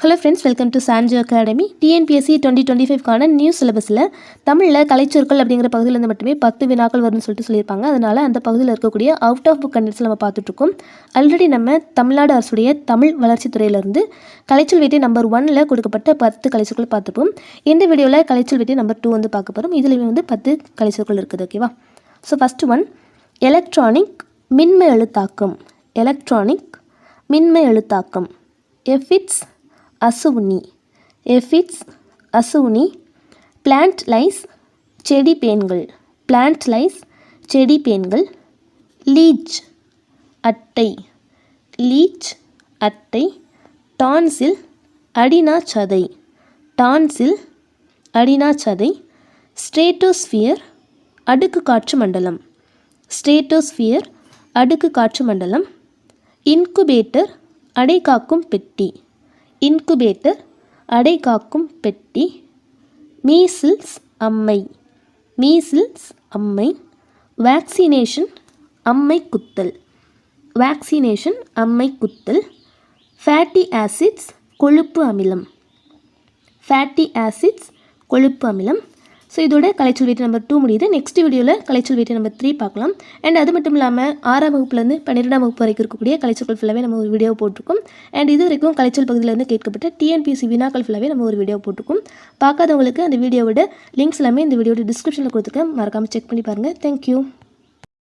Hello friends welcome to Sanjo academy TNPSC twenty twenty ஃபைவ்க்கான new சிலபஸில் தமிழில் கலைச்சொற்கள் அப்படிங்கிற பகுதியிலேருந்து மட்டுமே பத்து வினாக்கள் வரும்னு சொல்லிட்டு சொல்லியிருப்பாங்க. அதனால் அந்த பகுதியில் இருக்கக்கூடிய அவுட் ஆஃப் புக் கண்டென்ட்ஸ் நம்ம பார்த்துட்ருக்கோம். ஆல்ரெடி நம்ம தமிழ்நாடு அரசுடைய தமிழ் வளர்ச்சித்துறையிலிருந்து கலைச்சொல் வேட்டை நம்பர் ஒனில் கொடுக்கப்பட்ட பத்து கலைச்சொற்கள் பார்த்துப்போம். இந்த வீடியோவில் கலைச்சொல் வேட்டை நம்பர் டூ வந்து பார்க்க போகிறோம் இதுலேயுமே வந்து பத்து கலைச்சொற்கள் இருக்குது ஓகேவா ஸோ ஃபஸ்ட்டு ஒன் எலக்ட்ரானிக் மின்மை எழுத்தாக்கம் எலக்ட்ரானிக் மின்மை எழுத்தாக்கம் எஃபிட்ஸ் அசுவுனி. எஃபிட்ஸ் அசுவுனி பிளான்ட் லைஸ் செடி பேன்கள். பிளான்ட் லைஸ் செடி பேன்கள். லீச் அட்டை. லீச் அட்டை. டான்சில் அடினா சதை டான்சில் அடினா சதை அடுக்கு காற்று மண்டலம். ஸ்ட்ரேட்டோஸ்ஃபியர் அடுக்கு காற்று மண்டலம். இன்குபேட்டர் அடைகாக்கும் பெட்டி. இன்குபேட்டர் அடைகாக்கும் பெட்டி மீசில்ஸ் அம்மை மீசில்ஸ் அம்மை வேக்சினேஷன் அம்மை குத்தல் வேக்சினேஷன் அம்மை குத்தல் ஃபேட்டி ஆசிட்ஸ் கொழுப்பு அமிலம் ஃபேட்டி ஆசிட்ஸ் கொழுப்பு அமிலம் ஸோ இதோட கலைச்சொல் வீட்டு நம்பர் டூ முடியுது. நெக்ஸ்ட் வீடியோவில் கலைச்சொல் வீட்டு நம்பர் த்ரீ பார்க்கலாம். அண்ட் அது மட்டும் இல்லாமல் ஆறாம் வகுப்புலேருந்து பன்னிரெண்டாம் வகுப்பு வரைக்கும் இருக்கக்கூடிய கலைச்சொற்கள் ஃபுல்லாகவே நம்ம ஒரு வீடியோ போட்டிருக்கோம். அண்ட் இது வரைக்கும் கலைச்சொல் பகுதியிலேருந்து கேட்கப்பட்ட டிஎன்பிசி வினாக்கள் ஃபுல்லாகவே நம்ம ஒரு வீடியோ போட்டிருக்கோம். பார்க்காதவங்களுக்கு அந்த வீடியோவோட லிங்க்ஸ் எல்லாமே இந்த வீடியோட டிஸ்கிரிப்ஷனில் கொடுத்துருக்கேன். மறக்காமல் செக் பண்ணி பாருங்கள் தேங்க்யூ